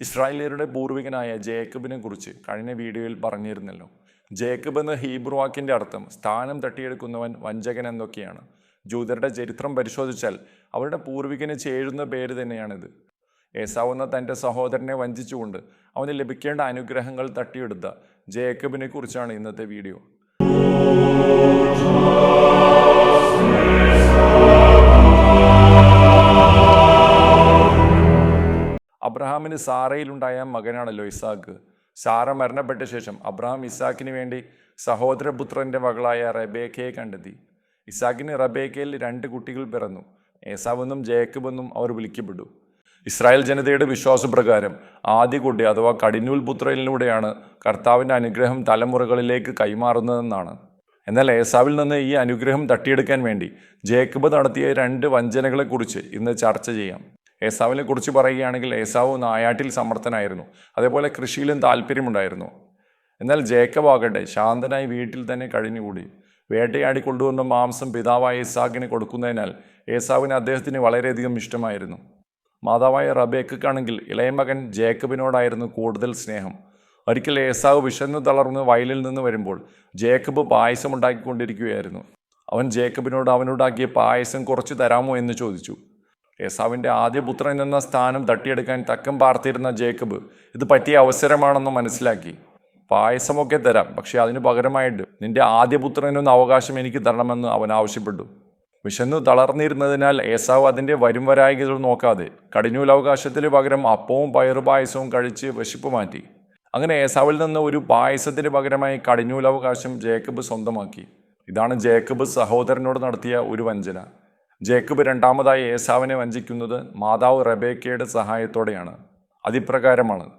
ഇസ്രായേലിയരുടെ പൂർവികനായ ജേക്കബിനെ കുറിച്ച് കഴിഞ്ഞ വീഡിയോയിൽ പറഞ്ഞിരുന്നല്ലോ. ജേക്കബ് എന്ന ഹീബ്രു വാക്കിന്റെ അർത്ഥം സ്ഥാനം തട്ടിയെടുക്കുന്നവൻ വഞ്ചകൻ എന്നൊക്കെയാണ്. ജൂതരുടെ ചരിത്രം പരിശോധിച്ചാൽ അവരുടെ പൂർവികന് ചേരുന്ന പേര് തന്നെയാണിത്. ഏസാവ് തന്റെ സഹോദരനെ വഞ്ചിച്ചുകൊണ്ട് അവന് ലഭിക്കേണ്ട അനുഗ്രഹങ്ങൾ തട്ടിയെടുത്ത ജേക്കബിനെ കുറിച്ചാണ് ഇന്നത്തെ വീഡിയോ. അബ്രഹാമിന് സാറയിലുണ്ടായ മകനാണല്ലോ ഇസാക്ക് സാറ മരണപ്പെട്ട ശേഷം അബ്രഹാം ഇസാക്കിന് വേണ്ടി സഹോദരപുത്രന്റെ മകളായ റബേക്കയെ കണ്ടെത്തി. ഇസാക്കിന് റബേക്കയിൽ രണ്ട് കുട്ടികൾ പിറന്നു. ഏസാവെന്നും ജേക്കബെന്നും അവർ വിളിക്കപ്പെട്ടു. ഇസ്രായേൽ ജനതയുടെ വിശ്വാസപ്രകാരം ആദ്യ കുട്ടി അഥവാ കടിനൂൽ പുത്രയിലൂടെയാണ് കർത്താവിന്റെ അനുഗ്രഹം തലമുറകളിലേക്ക് കൈമാറുന്നതെന്നാണ്. എന്നാൽ ഏസാവിൽ നിന്ന് ഈ അനുഗ്രഹം തട്ടിയെടുക്കാൻ വേണ്ടി ജേക്കബ് നടത്തിയ രണ്ട് വഞ്ചനകളെക്കുറിച്ച് ഇന്ന് ചർച്ച ചെയ്യാം. ഏസാവിനെ കുറിച്ച് പറയുകയാണെങ്കിൽ ഏസാവ് നായാട്ടിൽ സമർത്ഥനായിരുന്നു. അതേപോലെ കൃഷിയിലും താല്പര്യമുണ്ടായിരുന്നു. എന്നാൽ ജേക്കബ് ആകട്ടെ ശാന്തനായി വീട്ടിൽ തന്നെ കഴിഞ്ഞുകൂടി. വേട്ടയാടി കൊണ്ടുവന്ന മാംസം പിതാവായ ഏസാഖിന് കൊടുക്കുന്നതിനാൽ ഏസാവിന് അദ്ദേഹത്തിന് വളരെയധികം ഇഷ്ടമായിരുന്നു. മാതാവായ റബേക്കാണെങ്കിൽ ഇളയ മകൻ ജേക്കബിനോടായിരുന്നു കൂടുതൽ സ്നേഹം. ഒരിക്കൽ ഏസാവ് വിശന്നു തളർന്ന് വയലിൽ നിന്ന് വരുമ്പോൾ ജേക്കബ് പായസം ഉണ്ടാക്കിക്കൊണ്ടിരിക്കുകയായിരുന്നു. അവൻ ജേക്കബിനോട് അവനുണ്ടാക്കിയ പായസം കുറച്ച് തരാമോ എന്ന് ചോദിച്ചു. ഏസാവിന്റെ ആദ്യ പുത്രൻ എന്ന സ്ഥാനം തട്ടിയെടുക്കാൻ തക്കം പാർത്തിരുന്ന ജേക്കബ് ഇത് പറ്റിയ അവസരമാണെന്ന് മനസ്സിലാക്കി. പായസമൊക്കെ തരാം പക്ഷേ അതിന് പകരമായിട്ട് നിന്റെ ആദ്യ അവകാശം എനിക്ക് തരണമെന്ന് അവൻ ആവശ്യപ്പെട്ടു. വിശന്നു തളർന്നിരുന്നതിനാൽ ഏസാവ് അതിന്റെ വരും വരായികൾ നോക്കാതെ കടിഞ്ഞൂൽ അവകാശത്തിന് പകരം അപ്പവും പയറു പായസവും കഴിച്ച് വിശപ്പ് മാറ്റി. അങ്ങനെ ഏസാവിൽ നിന്ന് ഒരു പായസത്തിന് പകരമായി കടിഞ്ഞൂൽ അവകാശം ജേക്കബ് സ്വന്തമാക്കി. ഇതാണ് ജേക്കബ് സഹോദരനോട് നടത്തിയ ഒരു വഞ്ചന. ജേക്കബ് രണ്ടാമതായി ഏസാവിനെ വഞ്ചിക്കുന്നത് മാതാവ് റബേക്കയുടെ സഹായത്തോടെയാണ്. അതിപ്രകാരമാണ്.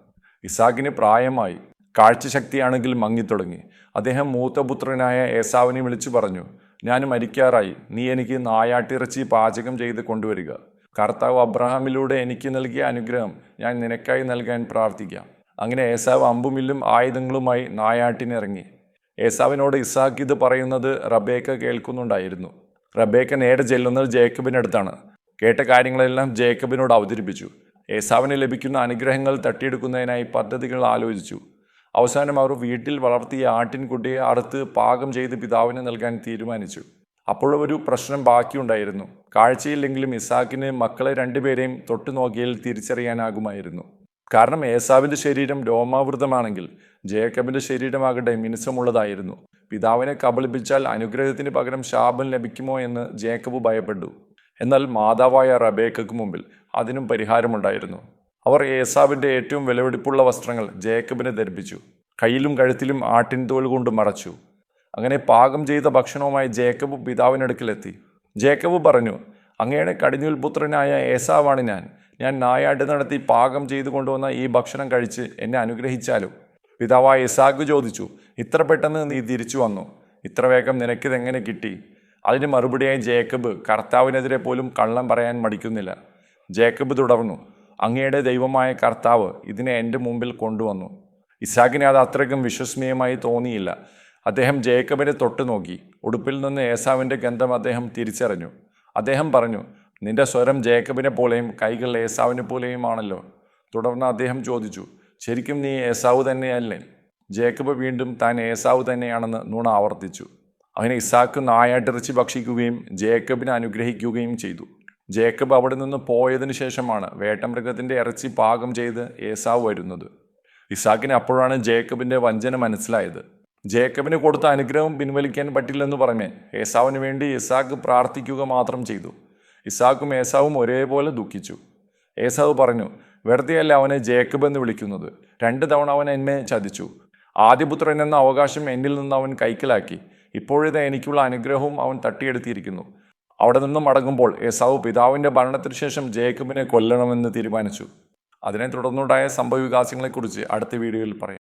ഇസാഖിന് പ്രായമായി കാഴ്ചശക്തിയാണെങ്കിൽ മങ്ങിത്തുടങ്ങി. അദ്ദേഹം മൂത്തപുത്രനായ ഏസാവിനെ വിളിച്ചു പറഞ്ഞു ഞാൻ മരിക്കാറായി. നീ എനിക്ക് നായാട്ടിറച്ചി പാചകം ചെയ്ത് കൊണ്ടുവരിക. കർത്താവ് അബ്രഹാമിലൂടെ എനിക്ക് നൽകിയ അനുഗ്രഹം ഞാൻ നിനക്കായി നൽകാൻ പ്രാർത്ഥിക്കാം. അങ്ങനെ ഏസാവ് അമ്പുമില്ലും ആയുധങ്ങളുമായി നായാട്ടിനിറങ്ങി. ഏസാവിനോട് ഇസാഖ് ഇത് പറയുന്നത് റബേക്ക കേൾക്കുന്നുണ്ടായിരുന്നു. റബേക്ക നേരെ ചെല്ലുന്നത് ജേക്കബിനടുത്താണ് കേട്ട കാര്യങ്ങളെല്ലാം ജേക്കബിനോട് അവതരിപ്പിച്ചു. ഏസാവിന് ലഭിക്കുന്ന അനുഗ്രഹങ്ങൾ തട്ടിയെടുക്കുന്നതിനായി പദ്ധതികൾ ആലോചിച്ചു. അവസാനം അവർ വീട്ടിൽ വളർത്തിയ ആട്ടിൻകുട്ടിയെ അറുത്ത് പാകം ചെയ്ത് പിതാവിന് നൽകാൻ തീരുമാനിച്ചു. അപ്പോഴൊരു പ്രശ്നം ബാക്കിയുണ്ടായിരുന്നു. കാഴ്ചയില്ലെങ്കിലും ഇസാക്കിന് മക്കളെ രണ്ടുപേരെയും തൊട്ടു നോക്കിയാൽ തിരിച്ചറിയാനാകുമായിരുന്നു. കാരണം ഏസാവിന്റെ ശരീരം രോമാവൃതമാണെങ്കിൽ ജേക്കബിന്റെ ശരീരമാകട്ടെ മിനുസമുള്ളതായിരുന്നു. പിതാവിനെ കബളിപ്പിച്ചാൽ അനുഗ്രഹത്തിന് പകരം ശാപം ലഭിക്കുമോ എന്ന് ജേക്കബ് ഭയപ്പെട്ടു. എന്നാൽ മാതാവായ റബേക്കു മുമ്പിൽ അതിനും പരിഹാരമുണ്ടായിരുന്നു. അവർ ഏസാവിന്റെ ഏറ്റവും വിലപിടിപ്പുള്ള വസ്ത്രങ്ങൾ ജേക്കബിനെ ധരിപ്പിച്ചു. കയ്യിലും കഴുത്തിലും ആട്ടിൻ തോൽ കൊണ്ട് മറച്ചു. അങ്ങനെ പാകം ചെയ്ത ഭക്ഷണവുമായി ജേക്കബ് പിതാവിനടുക്കിലെത്തി. ജേക്കബ് പറഞ്ഞു അങ്ങയുടെ കടിഞ്ഞൂൽ പുത്രനായ ഏസാവാണ് ഞാൻ. ഞാൻ നായാട്ട് നടത്തി പാകം ചെയ്തു കൊണ്ടുവന്ന ഈ ഭക്ഷണം കഴിച്ച് എന്നെ അനുഗ്രഹിച്ചാലും പിതാവായ ഇസാഖ് ചോദിച്ചു ഇത്ര പെട്ടെന്ന് നീ തിരിച്ചു വന്നു? ഇത്ര വേഗം നിനക്കിതെങ്ങനെ കിട്ടി? അതിന് മറുപടിയായി ജേക്കബ് കർത്താവിനെതിരെ പോലും കള്ളം പറയാൻ മടിക്കുന്നില്ല. ജേക്കബ് തുടർന്നു അങ്ങയുടെ ദൈവമായ കർത്താവ് ഇതിനെ എന്റെ മുമ്പിൽ കൊണ്ടുവന്നു. ഇസാഖിനെ അത് അത്രയ്ക്കും വിശ്വസനീയമായി തോന്നിയില്ല. അദ്ദേഹം ജേക്കബിനെ തൊട്ടു നോക്കി. ഉടുപ്പിൽ നിന്ന് ഏസാവിന്റെ ഗന്ധം അദ്ദേഹം തിരിച്ചറിഞ്ഞു. അദ്ദേഹം പറഞ്ഞു നിന്റെ സ്വരം ജേക്കബിനെ പോലെയും കൈകൾ ഏസാവിനെ പോലെയുമാണല്ലോ. തുടർന്ന് അദ്ദേഹം ചോദിച്ചു ശരിക്കും നീ ഏസാവ് തന്നെയല്ലേ? ജേക്കബ് വീണ്ടും താൻ ഏസാവ് തന്നെയാണെന്ന് നുണ ആവർത്തിച്ചു. അവനെ ഇസാക്ക് നായാട്ടിറച്ചി ഭക്ഷിക്കുകയും ജേക്കബിനെ അനുഗ്രഹിക്കുകയും ചെയ്തു. ജേക്കബ് അവിടെ നിന്ന് പോയതിനു ശേഷമാണ് വേട്ടമൃഗത്തിന്റെ ഇറച്ചി പാകം ചെയ്ത് ഏസാവ് വരുന്നത്. ഇസാക്കിന് അപ്പോഴാണ് ജേക്കബിന്റെ വഞ്ചന മനസ്സിലായത്. ജേക്കബിന് കൊടുത്ത അനുഗ്രഹം പിൻവലിക്കാൻ പറ്റില്ലെന്ന് പറഞ്ഞ് ഏസാവിന് വേണ്ടി ഇസാക്ക് പ്രാർത്ഥിക്കുക മാത്രം ചെയ്തു. ഇസാക്കും ഏസാവും ഒരേപോലെ ദുഃഖിച്ചു. ഏസാവ് പറഞ്ഞു വെറുതെയല്ല അവനെ ജേക്കബ് എന്ന് വിളിക്കുന്നത്. രണ്ട് തവണ അവൻ എന്നെ ചതിച്ചു. ആദ്യപുത്രൻ എന്ന അവകാശം എന്നിൽ നിന്ന് അവൻ കൈക്കലാക്കി. ഇപ്പോഴിത് എനിക്കുള്ള അനുഗ്രഹവും അവൻ തട്ടിയെടുത്തിരിക്കുന്നു. അവിടെ നിന്നും മടങ്ങുമ്പോൾ എസാവ് പിതാവിന്റെ ഭരണത്തിന് ശേഷം ജേക്കബിനെ കൊല്ലണമെന്ന് തീരുമാനിച്ചു. അതിനെ തുടർന്നുണ്ടായ സംഭവവികാസങ്ങളെക്കുറിച്ച് അടുത്ത വീഡിയോയിൽ പറയാം.